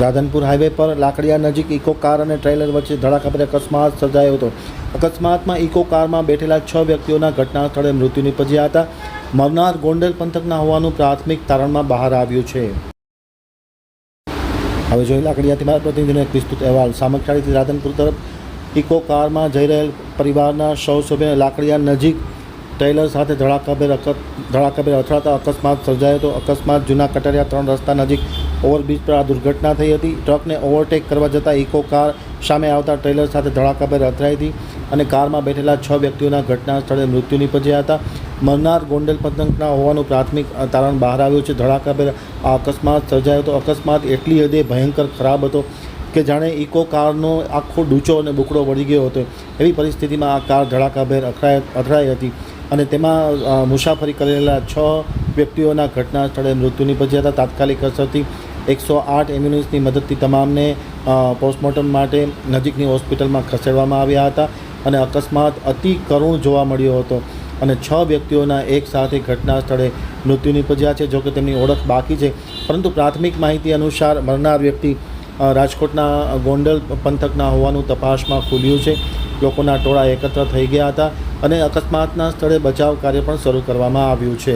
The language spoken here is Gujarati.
રાધનપુર હાઈવે પર લાકડિયા નજીક ઇકો કાર અને ટ્રેલર વચ્ચે ધડાકાભેર અકસ્માત સર્જાયો હતો. અકસ્માતમાં ઇકો કારમાં બેઠેલા છ વ્યક્તિઓના ઘટના સ્થળે મૃત્યુ નિપજ્યા હતા. મરનાર ગોંડલ પંથકના હોવાનું પ્રાથમિક તારણમાં બહાર આવ્યું છે. હવે જોઈ લાકડિયાથી મારા પ્રતિનિધિનો એક વિસ્તૃત અહેવાલ. સામખિયાળીથી રાધનપુર તરફ ઇકો કારમાં જઈ રહેલ પરિવારના સૌ સભ્યોને લાકડિયા નજીક ટ્રેલર સાથે ધડાકાભેર ધડાકાભેર અથડાતા અકસ્માત સર્જાયો હતો. અકસ્માત જૂના કટરિયા ત્રણ રસ્તા નજીક ઓવરબ્રિજ પર આ દુર્ઘટના થઈ હતી. ટ્રકને ઓવરટેક કરવા જતાં ઇકો કાર સામે આવતા ટ્રેલર સાથે ધડાકાભેર અથડાઈ હતી અને કારમાં બેઠેલા છ વ્યક્તિઓના ઘટના સ્થળે મૃત્યુ નીપજ્યા હતા. મરનાર ગોંડલ પતંગના હોવાનું પ્રાથમિક તારણ બહાર આવ્યું છે. ધડાકાભેર આ અકસ્માત સર્જાયો હતો. અકસ્માત એટલી હદે ભયંકર ખરાબ હતો કે જાણે ઇકો કારનો આખો ડૂચો અને બુકડો વળી ગયો હતો. એવી પરિસ્થિતિમાં આ કાર ધડાકાભેર અથડાઈ અથડાઈ હતી અને તેમાં મુસાફરી કરેલા છ વ્યક્તિઓના ઘટના સ્થળે મૃત્યુ નિપજ્યા હતા. તાત્કાલિક અસરથી એકસો આઠ એમ્બ્યુલન્સની મદદથી તમામને પોસ્ટમોર્ટમ માટે નજીકની હોસ્પિટલમાં ખસેડવામાં આવ્યા હતા અને અકસ્માત અતિ કરુણ જોવા મળ્યો હતો અને છ વ્યક્તિઓના એક સાથે ઘટના સ્થળે મૃત્યુ નિપજ્યા છે, જોકે તેમની ઓળખ બાકી છે. પરંતુ પ્રાથમિક માહિતી અનુસાર મરનાર વ્યક્તિ રાજકોટના ગોંડલ પંથકના હોવાનું તપાસમાં ખુલ્યું છે. લોકોના ટોળા એકત્ર થઈ ગયા હતા અને અકસ્માતના સ્થળે બચાવ કાર્ય પણ શરૂ કરવામાં આવ્યું છે.